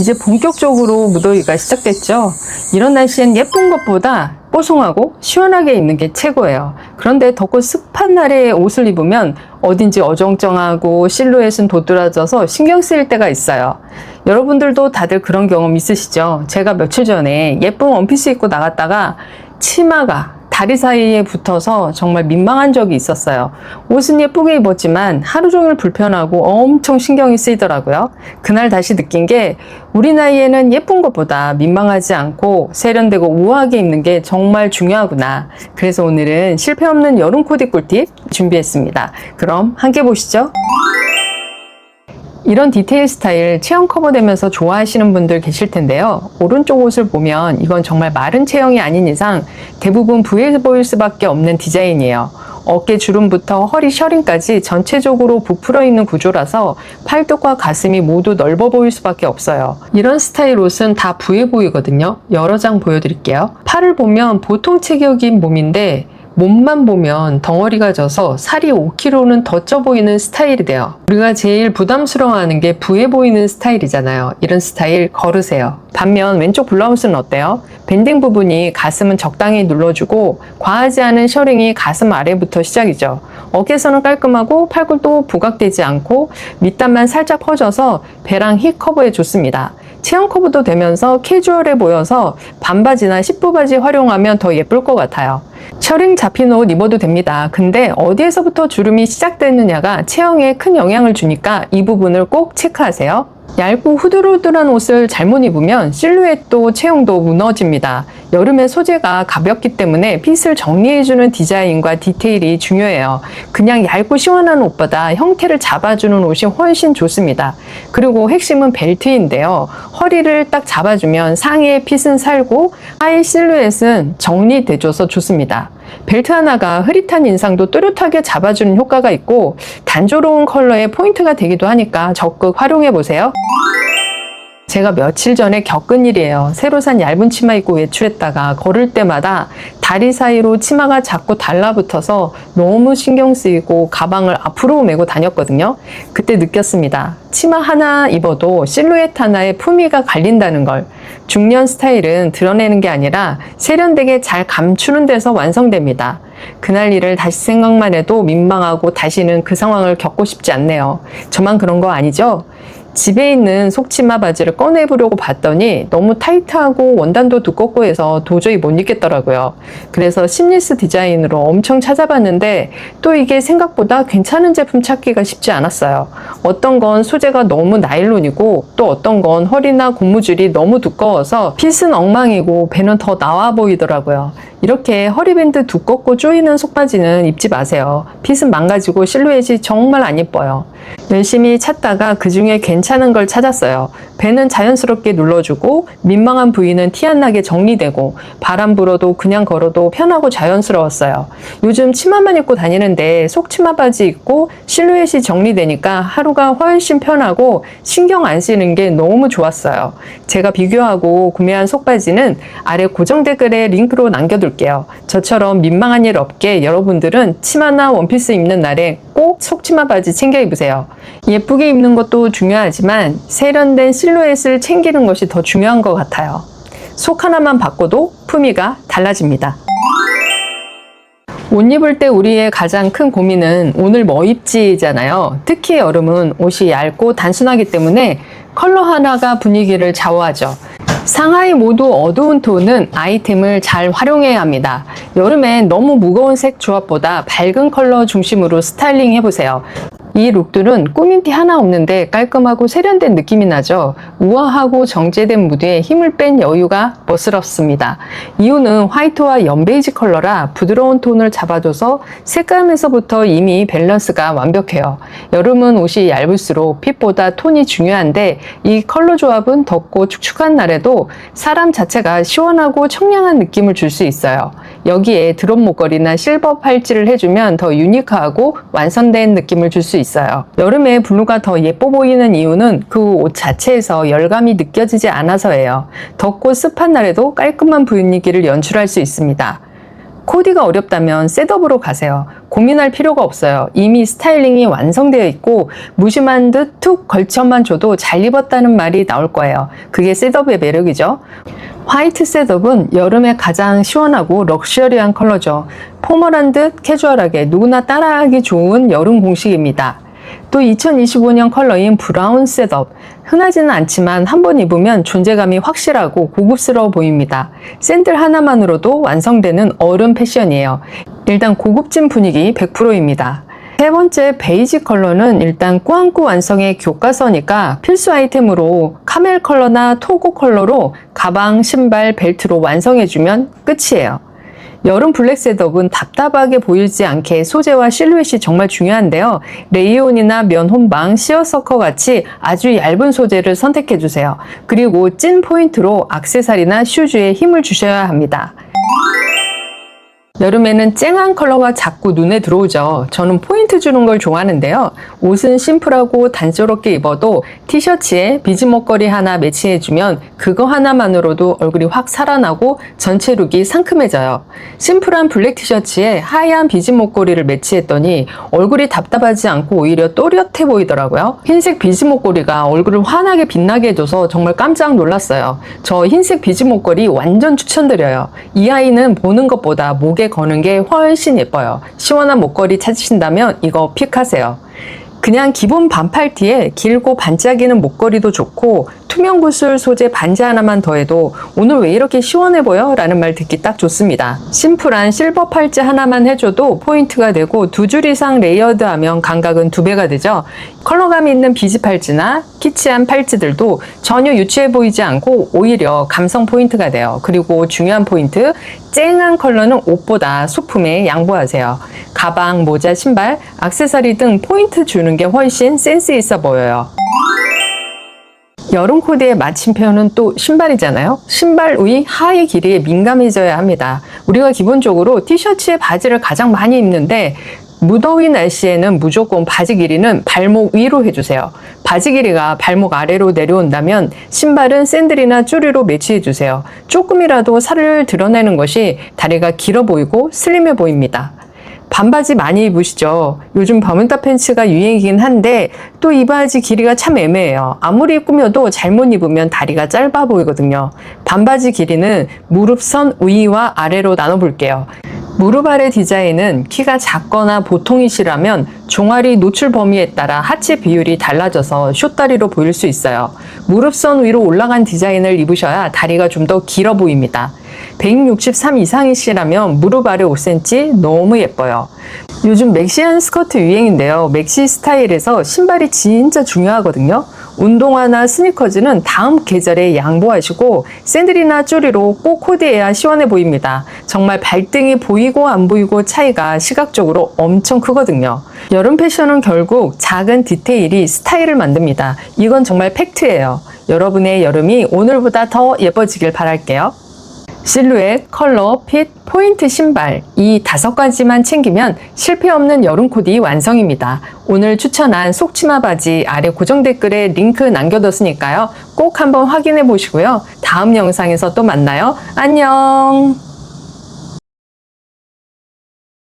이제 본격적으로 무더위가 시작됐죠. 이런 날씨엔 예쁜 것보다 뽀송하고 시원하게 입는 게 최고예요. 그런데 덥고 습한 날에 옷을 입으면 어딘지 어정쩡하고 실루엣은 도드라져서 신경 쓰일 때가 있어요. 여러분들도 다들 그런 경험 있으시죠? 제가 며칠 전에 예쁜 원피스 입고 나갔다가 치마가 다리 사이에 붙어서 정말 민망한 적이 있었어요. 옷은 예쁘게 입었지만 하루 종일 불편하고 엄청 신경이 쓰이더라고요. 그날 다시 느낀 게 우리 나이에는 예쁜 것보다 민망하지 않고 세련되고 우아하게 입는 게 정말 중요하구나. 그래서 오늘은 실패 없는 여름 코디 꿀팁 준비했습니다. 그럼 함께 보시죠. 이런 디테일 스타일 체형 커버되면서 좋아하시는 분들 계실 텐데요. 오른쪽 옷을 보면 이건 정말 마른 체형이 아닌 이상 대부분 부해 보일 수밖에 없는 디자인이에요. 어깨 주름부터 허리 셔링까지 전체적으로 부풀어 있는 구조라서 팔뚝과 가슴이 모두 넓어 보일 수밖에 없어요. 이런 스타일 옷은 다 부해 보이거든요. 여러 장 보여드릴게요. 팔을 보면 보통 체격인 몸인데 몸만 보면 덩어리가 져서 살이 5kg는 더 쪄 보이는 스타일이 돼요. 우리가 제일 부담스러워하는 게 부해 보이는 스타일이잖아요. 이런 스타일 걸으세요. 반면 왼쪽 블라우스는 어때요? 밴딩 부분이 가슴은 적당히 눌러주고 과하지 않은 셔링이 가슴 아래부터 시작이죠. 어깨선은 깔끔하고 팔굽도 부각되지 않고 밑단만 살짝 퍼져서 배랑 힙 커버에 좋습니다. 체형 커브도 되면서 캐주얼해 보여서 반바지나 10부 바지 활용하면 더 예쁠 것 같아요. 셔링 잡힌 옷 입어도 됩니다. 근데 어디에서부터 주름이 시작되느냐가 체형에 큰 영향을 주니까 이 부분을 꼭 체크하세요. 얇고 후들후들한 옷을 잘못 입으면 실루엣도 체형도 무너집니다. 여름에 소재가 가볍기 때문에 핏을 정리해주는 디자인과 디테일이 중요해요. 그냥 얇고 시원한 옷보다 형태를 잡아주는 옷이 훨씬 좋습니다. 그리고 핵심은 벨트인데요. 허리를 딱 잡아주면 상의의 핏은 살고 하의 실루엣은 정리돼줘서 좋습니다. 벨트 하나가 흐릿한 인상도 또렷하게 잡아주는 효과가 있고 단조로운 컬러의 포인트가 되기도 하니까 적극 활용해 보세요. 제가 며칠 전에 겪은 일이에요. 새로 산 얇은 치마 입고 외출했다가 걸을 때마다 다리 사이로 치마가 자꾸 달라붙어서 너무 신경 쓰이고 가방을 앞으로 메고 다녔거든요. 그때 느꼈습니다. 치마 하나 입어도 실루엣 하나에 품위가 갈린다는 걸. 중년 스타일은 드러내는 게 아니라 세련되게 잘 감추는 데서 완성됩니다. 그날 일을 다시 생각만 해도 민망하고 다시는 그 상황을 겪고 싶지 않네요. 저만 그런 거 아니죠? 집에 있는 속치마 바지를 꺼내보려고 봤더니 너무 타이트하고 원단도 두껍고 해서 도저히 못 입겠더라고요. 그래서 심리스 디자인으로 엄청 찾아봤는데 또 이게 생각보다 괜찮은 제품 찾기가 쉽지 않았어요. 어떤 건 소재가 너무 나일론이고 또 어떤 건 허리나 고무줄이 너무 두꺼워서 핏은 엉망이고 배는 더 나와 보이더라고요. 이렇게 허리밴드 두껍고 조이는 속바지는 입지 마세요. 핏은 망가지고 실루엣이 정말 안 예뻐요. 열심히 찾다가 그 중에 괜찮은 걸 찾았어요. 배는 자연스럽게 눌러주고 민망한 부위는 티 안 나게 정리되고 바람 불어도 그냥 걸어도 편하고 자연스러웠어요. 요즘 치마만 입고 다니는데 속치마 바지 입고 실루엣이 정리되니까 하루가 훨씬 편하고 신경 안 쓰이는 게 너무 좋았어요. 제가 비교하고 구매한 속바지는 아래 고정 댓글에 링크로 남겨둘게요. 저처럼 민망한 일 없게 여러분들은 치마나 원피스 입는 날에 꼭 속치마 바지 챙겨 입으세요. 예쁘게 입는 것도 중요하지만 세련된 실루엣을 챙기는 것이 더 중요한 것 같아요. 속 하나만 바꿔도 품위가 달라집니다. 옷 입을 때 우리의 가장 큰 고민은 오늘 뭐 입지잖아요. 특히 여름은 옷이 얇고 단순하기 때문에 컬러 하나가 분위기를 좌우하죠. 상하이 모두 어두운 톤은 아이템을 잘 활용해야 합니다. 여름엔 너무 무거운 색 조합보다 밝은 컬러 중심으로 스타일링 해보세요. 이 룩들은 꾸민 티 하나 없는데 깔끔하고 세련된 느낌이 나죠. 우아하고 정제된 무드에 힘을 뺀 여유가 멋스럽습니다. 이유는 화이트와 연베이지 컬러라 부드러운 톤을 잡아줘서 색감에서부터 이미 밸런스가 완벽해요. 여름은 옷이 얇을수록 핏보다 톤이 중요한데 이 컬러 조합은 덥고 축축한 날에도 사람 자체가 시원하고 청량한 느낌을 줄 수 있어요. 여기에 드롭 목걸이나 실버 팔찌를 해주면 더 유니크하고 완성된 느낌을 줄 수 있어요. 여름에 블루가 더 예뻐 보이는 이유는 그 옷 자체에서 열감이 느껴지지 않아서예요. 덥고 습한 날에도 깔끔한 분위기를 연출할 수 있습니다. 코디가 어렵다면 셋업으로 가세요. 고민할 필요가 없어요. 이미 스타일링이 완성되어 있고 무심한 듯 툭 걸쳐만 줘도 잘 입었다는 말이 나올 거예요. 그게 셋업의 매력이죠. 화이트 셋업은 여름에 가장 시원하고 럭셔리한 컬러죠. 포멀한 듯 캐주얼하게 누구나 따라하기 좋은 여름 공식입니다. 또 2025년 컬러인 브라운 셋업. 흔하지는 않지만 한 번 입으면 존재감이 확실하고 고급스러워 보입니다. 샌들 하나만으로도 완성되는 어른 패션이에요. 일단 고급진 분위기 100%입니다. 세 번째 베이지 컬러는 일단 꾸안꾸 완성의 교과서니까 필수 아이템으로 카멜 컬러나 토고 컬러로 가방, 신발, 벨트로 완성해주면 끝이에요. 여름 블랙 셋업은 답답하게 보이지 않게 소재와 실루엣이 정말 중요한데요. 레이온이나 면 혼방, 시어서커 같이 아주 얇은 소재를 선택해 주세요. 그리고 찐 포인트로 악세사리나 슈즈에 힘을 주셔야 합니다. 여름에는 쨍한 컬러가 자꾸 눈에 들어오죠. 저는 포인트 주는 걸 좋아하는데요. 옷은 심플하고 단조롭게 입어도 티셔츠에 비즈 목걸이 하나 매치해주면 그거 하나만으로도 얼굴이 확 살아나고 전체 룩이 상큼해져요. 심플한 블랙 티셔츠에 하얀 비즈 목걸이를 매치했더니 얼굴이 답답하지 않고 오히려 또렷해 보이더라고요. 흰색 비즈 목걸이가 얼굴을 환하게 빛나게 해줘서 정말 깜짝 놀랐어요. 저 흰색 비즈 목걸이 완전 추천드려요. 이 아이는 보는 것보다 목에 거는 게 훨씬 예뻐요. 시원한 목걸이 찾으신다면 이거 픽하세요. 그냥 기본 반팔티에 길고 반짝이는 목걸이도 좋고 투명 구슬 소재 반지 하나만 더해도 오늘 왜 이렇게 시원해 보여? 라는 말 듣기 딱 좋습니다. 심플한 실버 팔찌 하나만 해줘도 포인트가 되고 두 줄 이상 레이어드하면 감각은 두 배가 되죠. 컬러감 있는 비즈 팔찌나 키치한 팔찌들도 전혀 유치해 보이지 않고 오히려 감성 포인트가 돼요. 그리고 중요한 포인트, 쨍한 컬러는 옷보다 소품에 양보하세요. 가방, 모자, 신발, 악세사리 등 포인트 주는 게 훨씬 센스 있어 보여요. 여름 코디의 마침표는 또 신발이잖아요. 신발 의 하의 길이에 민감해져야 합니다. 우리가 기본적으로 티셔츠에 바지를 가장 많이 입는데 무더위 날씨에는 무조건 바지 길이는 발목 위로 해주세요. 바지 길이가 발목 아래로 내려온다면 신발은 샌들이나 쭈리로 매치해주세요. 조금이라도 살을 드러내는 것이 다리가 길어 보이고 슬림해 보입니다. 반바지 많이 입으시죠? 요즘 버문다 팬츠가 유행이긴 한데 또 이 바지 길이가 참 애매해요. 아무리 꾸며도 잘못 입으면 다리가 짧아 보이거든요. 반바지 길이는 무릎선 위와 아래로 나눠볼게요. 무릎 아래 디자인은 키가 작거나 보통이시라면 종아리 노출 범위에 따라 하체 비율이 달라져서 숏다리로 보일 수 있어요. 무릎선 위로 올라간 디자인을 입으셔야 다리가 좀 더 길어 보입니다. 163 이상이시라면 무릎 아래 5cm 너무 예뻐요. 요즘 맥시한 스커트 유행인데요. 맥시 스타일에서 신발이 진짜 중요하거든요. 운동화나 스니커즈는 다음 계절에 양보하시고 샌들이나 쪼리로 꼭 코디해야 시원해 보입니다. 정말 발등이 보이고 안 보이고 차이가 시각적으로 엄청 크거든요. 여름 패션은 결국 작은 디테일이 스타일을 만듭니다. 이건 정말 팩트예요. 여러분의 여름이 오늘보다 더 예뻐지길 바랄게요. 실루엣, 컬러, 핏, 포인트 신발 이 다섯 가지만 챙기면 실패 없는 여름 코디 완성입니다. 오늘 추천한 속치마 바지 아래 고정 댓글에 링크 남겨뒀으니까요. 꼭 한번 확인해 보시고요. 다음 영상에서 또 만나요. 안녕!